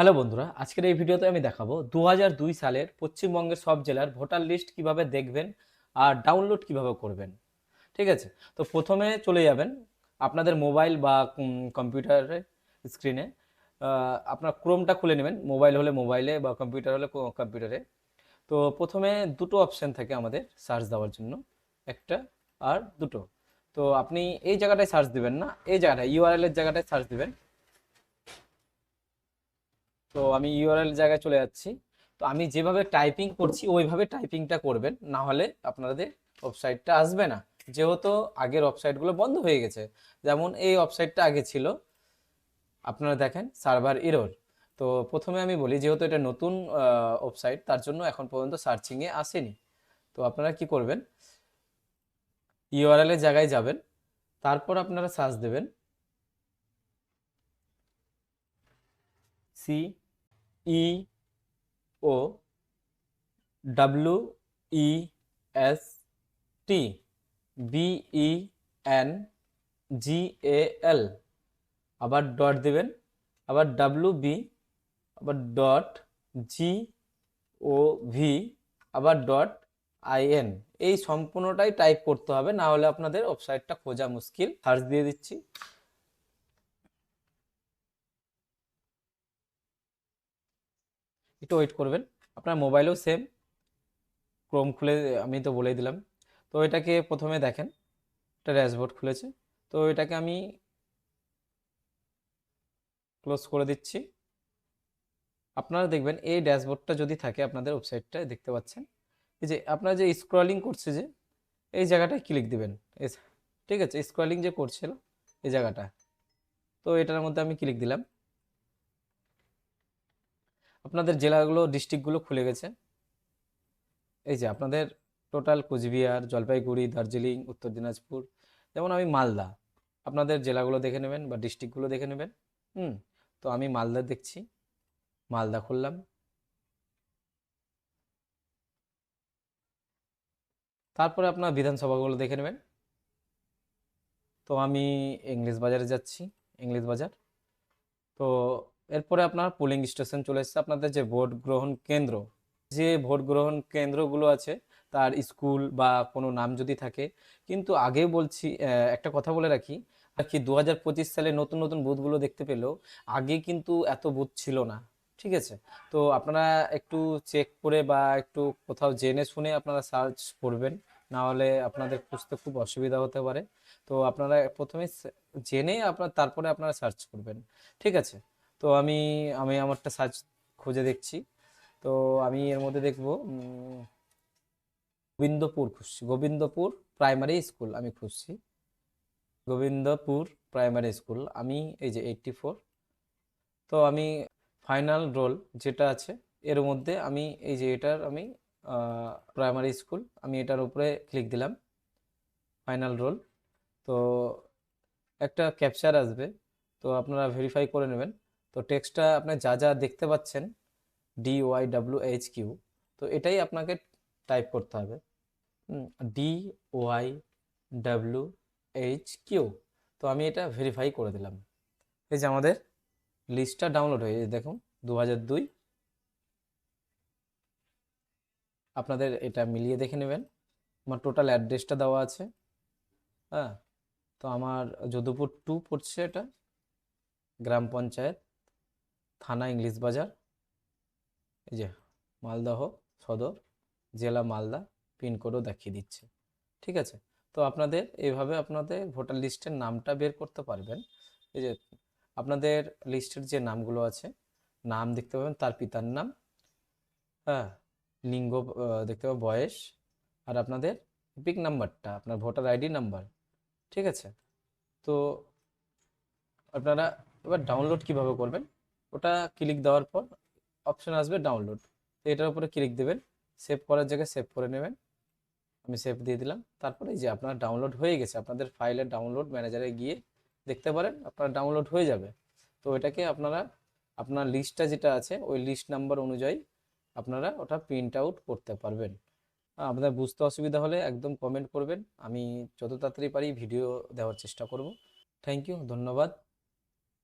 Hello বন্ধুরা, আজকের এই ভিডিওতে আমি দেখাবো দু হাজার দুই সালের পশ্চিমবঙ্গের সব জেলার ভোটার লিস্ট কীভাবে দেখবেন আর ডাউনলোড কীভাবে করবেন। ঠিক আছে? তো প্রথমে চলে যাবেন আপনাদের মোবাইল বা কম্পিউটারে স্ক্রিনে। আপনার ক্রোমটা খুলে নেবেন, মোবাইল হলে মোবাইলে বা কম্পিউটার হলে কম্পিউটারে। তো প্রথমে দুটো অপশান থাকে আমাদের সার্চ দেওয়ার জন্য, একটা আর দুটো। তো আপনি এই জায়গাটায় সার্চ দিবেন না, এই জায়গাটায় ইউআরএল এর জায়গাটায় সার্চ দিবেন। তো আমি ইউআরএল জায়গায় চলে যাচ্ছি। তো আমি যেভাবে টাইপিং করছি, ওইভাবে টাইপিংটা করবেন। না হলে আপনাদের ওয়েবসাইটটা আসবে না। যেহেতু আগের ওয়েবসাইটগুলো বন্ধ হয়ে গেছে। যেমন এই ওয়েবসাইটটা আগে ছিল। আপনারা দেখেন সার্ভার ইরোর তো প্রথমে আমি বলি, যেহেতু এটা নতুন ওয়েবসাইট তার জন্য এখন পর্যন্ত সার্চিংয়ে আসেনি। তো আপনারা কি করবেন? ইউআরএল এর জায়গায় যাবেন। তারপর আপনারা সার্চ দেবেন। C E O W E S T B E N G A L আবার ডট দেবেন, আবার ডাব্লিউ বি আবার ডট জি ও ভি আবার ডট আইএন এই সম্পূর্ণটাই টাইপ করতে হবে, না হলে আপনাদের ওয়েবসাইটটা খোঁজা মুশকিল। সার্চ দিয়ে দিচ্ছি। একটু ওয়েট করবেন। আপনার মোবাইলেও সেম ক্রোম খুলে, আমি তো বলেই দিলাম। তো এটাকে প্রথমে দেখেন, একটা ড্যাশবোর্ড খুলেছে। তো এটাকে আমি ক্লোজ করে দিচ্ছি। আপনারা দেখবেন, এই ড্যাশবোর্ডটা যদি থাকে, আপনাদের ওয়েবসাইটটা দেখতে পাচ্ছেন। এই যে, আপনার যে স্ক্রলিং করছে যে, এই জায়গাটায় ক্লিক দিবেন। ঠিক আছে স্ক্রলিং যে করছিল, এই জায়গাটা। তো এটার মধ্যে আমি ক্লিক দিলাম। আপনাদের জেলাগুলো ডিস্ট্রিক্টগুলো খুলে গেছে। এই যে আপনাদের টোটাল কোচবিহার, জলপাইগুড়ি, দার্জিলিং, উত্তর দিনাজপুর, যেমন আমি মালদা। আপনাদের জেলাগুলো দেখে নেবেন বা ডিস্ট্রিক্টগুলো দেখে নেবেন। হুম, তো আমি মালদা দেখছি। মালদা খুললাম। তারপরে আপনার বিধানসভাগুলো দেখে নেবেন। তো আমি ইংলিশ বাজারে যাচ্ছি, ইংলিশ বাজার। তো এরপরে আপনার পোলিং স্টেশন চলে এসেছে। আপনাদের যে ভোট গ্রহণ কেন্দ্র, যে ভোট গ্রহণ কেন্দ্রগুলো আছে, তার স্কুল বা কোনো নাম যদি থাকে, কিন্তু আগে বলছি একটা কথা বলে রাখি, আর কি দু হাজার পঁচিশ সালে নতুন নতুন বুথগুলো দেখতে পেলেও আগে কিন্তু এত বুথ ছিল না, ঠিক আছে? তো আপনারা একটু চেক করে বা একটু কোথাও জেনে শুনে আপনারা সার্চ করবেন না হলে আপনাদের খুঁজতে খুব অসুবিধা হতে পারে। তো আপনারা প্রথমে জেনে আপনার, তারপরে আপনারা সার্চ করবেন, ঠিক আছে? তো আমি আমি আমারটা সার্চ খুঁজে দেখছি। তো আমি এর মধ্যে দেখব গোবিন্দপুর খুঁজছি। গোবিন্দপুর প্রাইমারি স্কুল আমি খুঁজছি। গোবিন্দপুর প্রাইমারি স্কুল আমি এই যে এইটটি ফোর তো আমি ফাইনাল রোল যেটা আছে, এর মধ্যে আমি এই যে এটার আমি প্রাইমারি স্কুল আমি এটার উপরে ক্লিক দিলাম ফাইনাল রোল তো একটা ক্যাপচার আসবে, তো আপনারা ভেরিফাই করে নেবেন। তো টেক্সটটা আপনি যা যা দেখতে পাচ্ছেন D Y W H Q তো এটাই আপনাকে টাইপ করতে হবে। D Y W H Q তো আমি এটা ভেরিফাই করে দিলাম। এই যে আমাদের লিস্টটা ডাউনলোড হয়ে দেখুন দু দুই। আপনাদের এটা মিলিয়ে দেখে নেবেন। আমার টোটাল অ্যাড্রেসটা দেওয়া আছে। হ্যাঁ তো আমার যদুপুর টু পড়ছে এটা, গ্রাম পঞ্চায়েত। থানা ইংলিশ বাজার। এই যে মালদহ সদর, জেলা মালদা পিনকোডও দেখিয়ে দিচ্ছে। ঠিক আছে? তো আপনাদের এইভাবে আপনাদের ভোটার লিস্টের নামটা বের করতে পারবেন। এই যে আপনাদের লিস্টের যে নামগুলো আছে, নাম দেখতে পাবেন, তার পিতার নাম হ্যাঁ লিঙ্গ দেখতে পাবেন, বয়স, আর আপনাদের পিক নাম্বারটা, আপনার ভোটার আইডি নাম্বার। ঠিক আছে? তো আপনারা এবার ডাউনলোড কীভাবে করবেন? ওটা ক্লিক দেওয়ার পর অপশন আসবে ডাউনলোড তো এটার উপরে ক্লিক দেবেন সেভ করার জায়গায় সেভ করে নেবেন। আমি সেভ দিয়ে দিলাম, তারপরে যে আপনার ডাউনলোড হয়ে গেছে, আপনাদের ফাইলের ডাউনলোড ম্যানেজারে গিয়ে দেখতে পারেন, আপনার ডাউনলোড হয়ে যাবে। তো এটাকে আপনারা, আপনার লিস্টটা যেটা আছে, ওই লিস্ট নাম্বার অনুযায়ী আপনারা ওটা প্রিন্ট আউট করতে পারবেন। আপনাদের বুঝতে অসুবিধা হলে একদম কমেন্ট করবেন, আমি যত তাড়াতাড়ি পারি ভিডিও দেওয়ার চেষ্টা করব। থ্যাংক ইউ ধন্যবাদ।